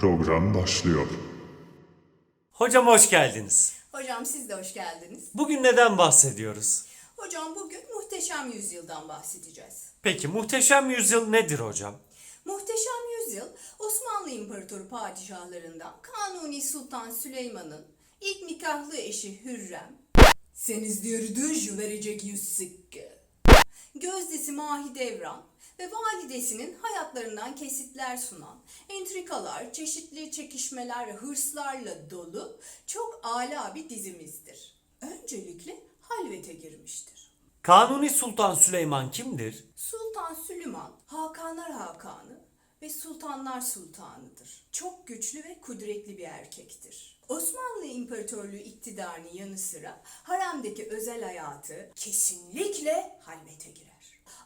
Program başlıyor. Hocam hoş geldiniz. Hocam siz de hoş geldiniz. Bugün neden bahsediyoruz? Hocam bugün muhteşem yüzyıldan bahsedeceğiz. Peki muhteşem yüzyıl nedir hocam? Muhteşem yüzyıl Osmanlı İmparatoru padişahlarından Kanuni Sultan Süleyman'ın ilk nikahlı eşi Hürrem Seniz diyordu verecek yüz sıkkı. Gözdesi Mahidevran ve validesinin hayatlarından kesitler sunan, entrikalar, çeşitli çekişmeler ve hırslarla dolu çok âlâ bir dizimizdir. Öncelikle halvete girmiştir. Kanuni Sultan Süleyman kimdir? Sultan Süleyman, Hakanlar Hakanı ve Sultanlar Sultanıdır. Çok güçlü ve kudretli bir erkektir. Osmanlı İmparatorluğu iktidarının yanı sıra haremdeki özel hayatı kesinlikle halvete girer.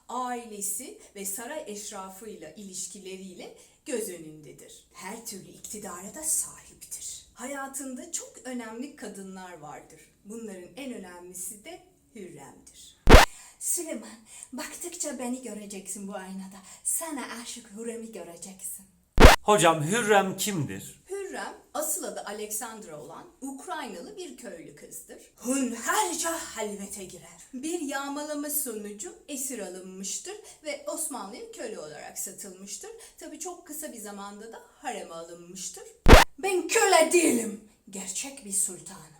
Ailesi ve saray eşrafıyla ilişkileriyle göz önündedir. Her türlü iktidara da sahiptir. Hayatında çok önemli kadınlar vardır. Bunların en önemlisi de Hürrem'dir. Süleyman, baktıkça beni göreceksin bu aynada. Sana aşık Hürrem'i göreceksin. Hocam Hürrem kimdir? Hürrem, asıl adı Alexandra olan Ukraynalı bir köylü kızdır. Hunharca halvete girer. Bir yağmalama sonucu esir alınmıştır ve Osmanlı'ya köle olarak satılmıştır. Tabi çok kısa bir zamanda da hareme alınmıştır. Ben köle değilim, gerçek bir sultanım.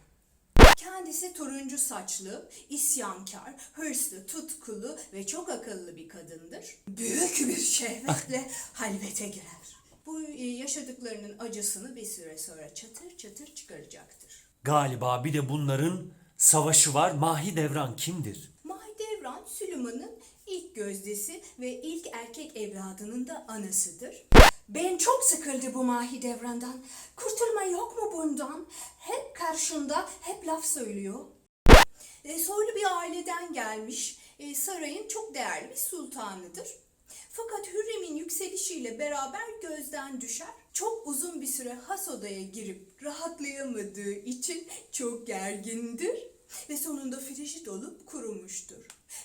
Kendisi turuncu saçlı, isyankar, hırslı, tutkulu ve çok akıllı bir kadındır. Büyük bir şehvetle halvete girer. Bu e, yaşadıklarının acısını bir süre sonra çatır çatır çıkaracaktır. Galiba bir de bunların savaşı var. Mahidevran kimdir? Mahidevran Süleyman'ın ilk gözdesi ve ilk erkek evladının da anasıdır. Ben çok sıkıldı bu Mahidevran'dan. Kurtulma yok mu bundan? Hep karşında, hep laf söylüyor. E, soylu bir aileden gelmiş, e, sarayın çok değerli bir sultanıdır. Fakat Hürrem'in yükselişiyle beraber gözden düşer. Çok uzun bir süre has odaya girip rahatlayamadığı için çok gergindir. Ve sonunda frişit olup kurumuştur.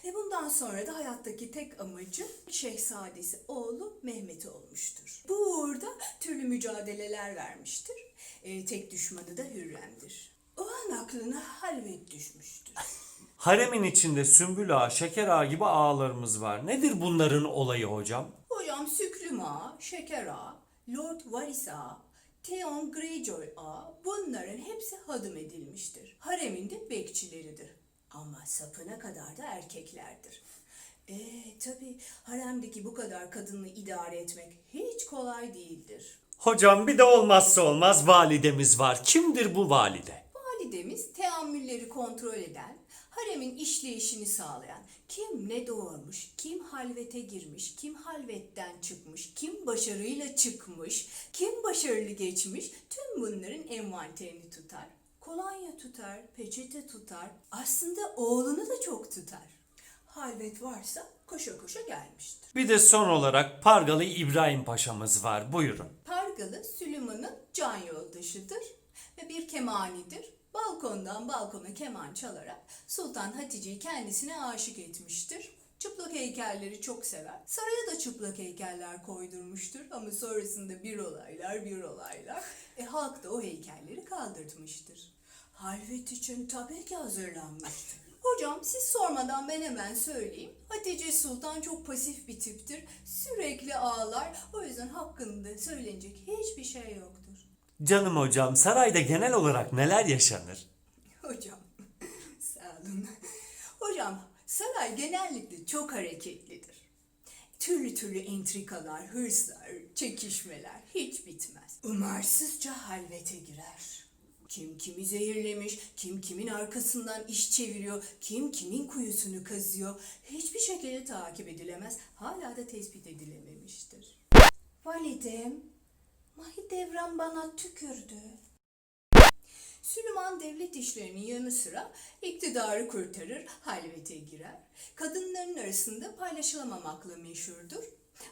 Ve bundan sonra da hayattaki tek amacı şehzadesi oğlu Mehmet olmuştur. Bu uğurda türlü mücadeleler vermiştir. E, tek düşmanı da Hürrem'dir. O an aklına halvet düşmüştür. Haremin içinde Sümbül Ağa, Şeker Ağa gibi ağalarımız var. Nedir bunların olayı hocam? Hocam Süklüm Ağa, Şeker Ağa, Lord Varys Ağa, Theon Greyjoy Ağa bunların hepsi hadım edilmiştir. Haremin de bekçileridir. Ama sapına kadar da erkeklerdir. Eee tabi haremdeki bu kadar kadını idare etmek hiç kolay değildir. Hocam bir de olmazsa olmaz validemiz var. Kimdir bu valide? Validemiz teamülleri kontrol eden, haremin işleyişini sağlayan, kim ne doğurmuş, kim halvete girmiş, kim halvetten çıkmış, kim başarıyla çıkmış, kim başarılı geçmiş, tüm bunların envanterini tutar. Kolonya tutar, peçete tutar, aslında oğlunu da çok tutar. Halvet varsa koşa koşa gelmiştir. Bir de son olarak Pargalı İbrahim Paşa'mız var. Buyurun. Pargalı Süleyman'ın can yoldaşıdır ve bir kemanidir. Balkondan balkona keman çalarak Sultan Hatice'yi kendisine aşık etmiştir. Çıplak heykelleri çok sever. Saraya da çıplak heykeller koydurmuştur ama sonrasında bir olaylar bir olaylar. E halk da o heykelleri kaldırtmıştır. Halvet için tabii ki hazırlanmıştır. Hocam siz sormadan ben hemen söyleyeyim. Hatice Sultan çok pasif bir tiptir. Sürekli ağlar. O yüzden hakkında söylenecek hiçbir şey yoktur. Canım hocam sarayda genel olarak neler yaşanır? Hocam sağ olun. Hocam saray genellikle çok hareketlidir. Türlü türlü entrikalar, hırslar, çekişmeler hiç bitmez. Umarsızca halvete girer. Kim kimi zehirlemiş, kim kimin arkasından iş çeviriyor, kim kimin kuyusunu kazıyor. Hiçbir şekilde takip edilemez, hala da tespit edilememiştir. Validem, Mahidevran bana tükürdü. Süleyman devlet işlerinin yanı sıra iktidarı kurtarır, halvete girer. Kadınların arasında paylaşılamamakla meşhurdur.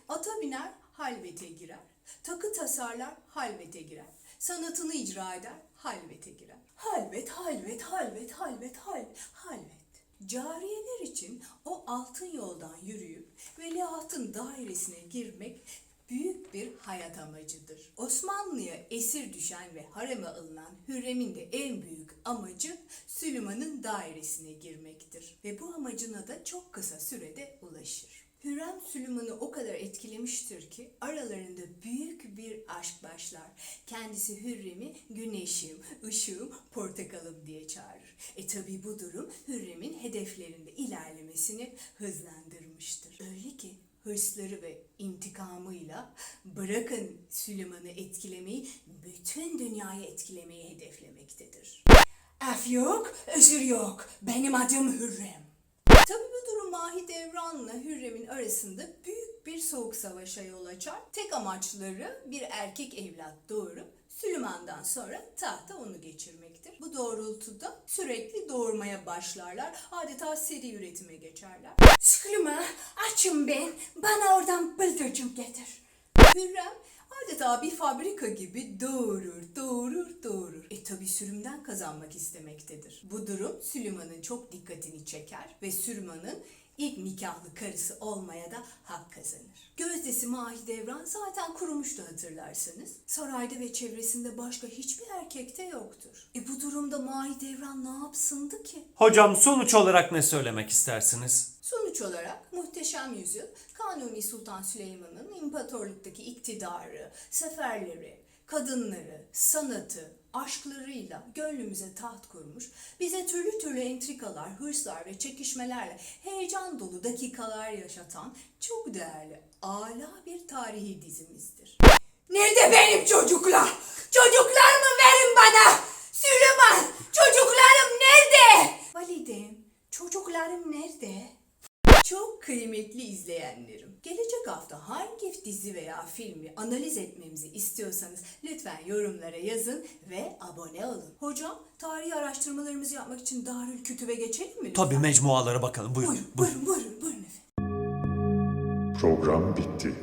Ata biner, halvete girer. Takı tasarlar, halvete girer. Sanatını icra eder, halvete girer. Halvet, halvet, halvet, halvet, hal, halvet. Cariyeler için o altın yoldan yürüyüp veliahtın dairesine girmek hayat amacıdır. Osmanlı'ya esir düşen ve hareme alınan Hürrem'in de en büyük amacı Süleyman'ın dairesine girmektir. Ve bu amacına da çok kısa sürede ulaşır. Hürrem Süleyman'ı o kadar etkilemiştir ki aralarında büyük bir aşk başlar. Kendisi Hürrem'i güneşim, ışığım, portakalım diye çağırır. E tabi bu durum Hürrem'in hedeflerinde ilerlemesini hızlandırmıştır. Öyle hırsları ve intikamıyla bırakın Süleyman'ı etkilemeyi, bütün dünyayı etkilemeyi hedeflemektedir. Af yok, özür yok. Benim adım Hürrem. Tabii bu durum Mahidevran'la Hürrem'in arasında büyük bir soğuk savaşa yol açar. Tek amaçları bir erkek evlat doğurup Süleyman'dan sonra tahta onu geçirmektir. Bu doğrultuda sürekli doğurmaya başlarlar. Adeta seri üretime geçerler. Süleyman açım ben. Bana oradan bıldırcın getir. Hürrem adeta bir fabrika gibi doğurur, doğurur, doğurur. E tabi sürümden kazanmak istemektedir. Bu durum Süleyman'ın çok dikkatini çeker ve Süleyman'ın ilk nikahlı karısı olmaya da hak kazanır. Gözdesi Mahidevran zaten kurumuştu hatırlarsanız. Sarayda ve çevresinde başka hiçbir erkekte yoktur. E bu durumda Mahidevran ne yapsındı ki? Hocam sonuç olarak ne söylemek istersiniz? Sonuç olarak Muhteşem Yüzyıl, Kanuni Sultan Süleyman'ın imparatorluktaki iktidarı, seferleri, kadınları, sanatı, aşklarıyla gönlümüze taht kurmuş, bize türlü türlü entrikalar, hırslar ve çekişmelerle heyecan dolu dakikalar yaşatan çok değerli, ala bir tarihi dizimizdir. Nerede benim çocuklar? Çocuklarımı verin bana! Süleyman, çocuklarım nerede? Validem, çocuklarım nerede? Çok kıymetli izleyenlerim. Gelecek hafta hangi dizi veya filmi analiz etmemizi istiyorsanız lütfen yorumlara yazın ve abone olun. Hocam tarihi araştırmalarımızı yapmak için Darül Kütüp'e geçelim mi? Tabii mecmualara bakalım. Buyurun. Buyurun, buyurun, buyurun, buyurun efendim. Program bitti.